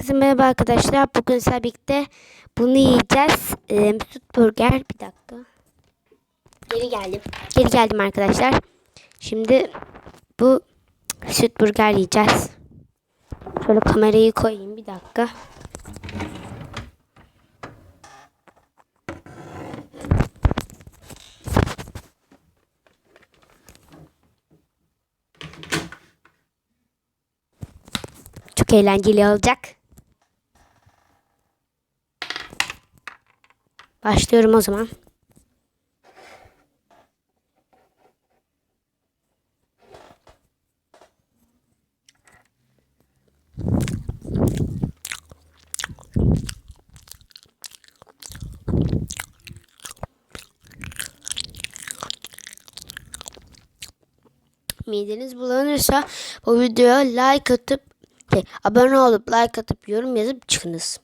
Herkese merhaba arkadaşlar. Bugün sizlerle birlikte bunu yiyeceğiz. Ee, süt burger. Bir dakika. Geri geldim. Geri geldim arkadaşlar. Şimdi bu süt burger yiyeceğiz. Şöyle kamerayı koyayım bir dakika. Çok eğlenceli olacak. Başlıyorum o zaman. Mideniz bulanırsa bu videoya like atıp şey, abone olup like atıp yorum yazıp çıkınız.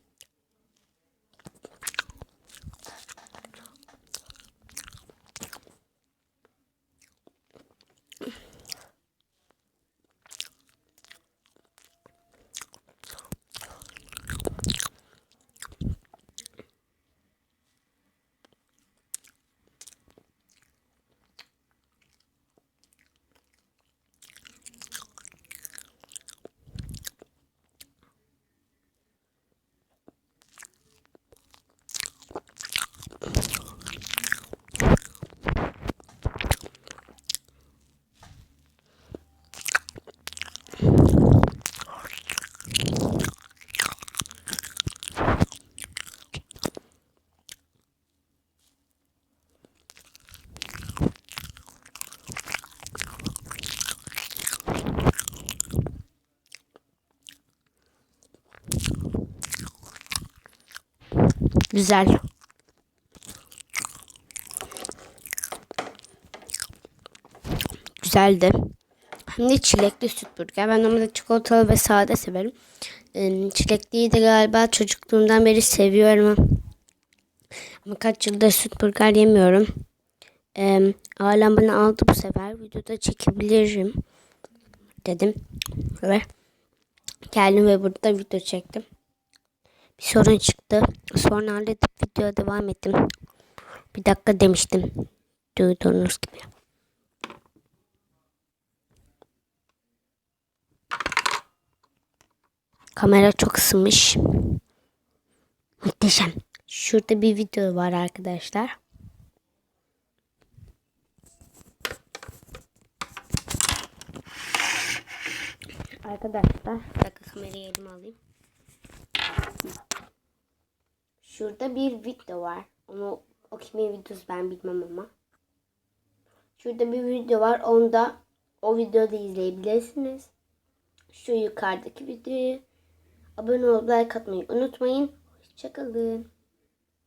Güzel. Güzeldi. Hem de çilekli süt burger. Ben normalde çikolatalı ve sade severim. Çilekliyi de galiba çocukluğumdan beri seviyorum. Ama kaç yıldır süt burger yemiyorum. Ailem bana aldı bu sefer. Videoda çekebilirim dedim. Ve geldim ve burada video çektim. Bir sorun çıktı. Sonra halledip videoya devam ettim. Bir dakika demiştim. Duyduğunuz gibi. Kamera çok ısınmış. Muhteşem. Şurada bir video var arkadaşlar. Arkadaşlar, bir dakika kamerayı elime alayım. Şurada bir video var. Onu o kimin videosu ben bilmem ama. Şurada bir video var. Onda o videoda izleyebilirsiniz. Şu yukarıdaki videoyu abone olup like atmayı unutmayın. Hoşçakalın.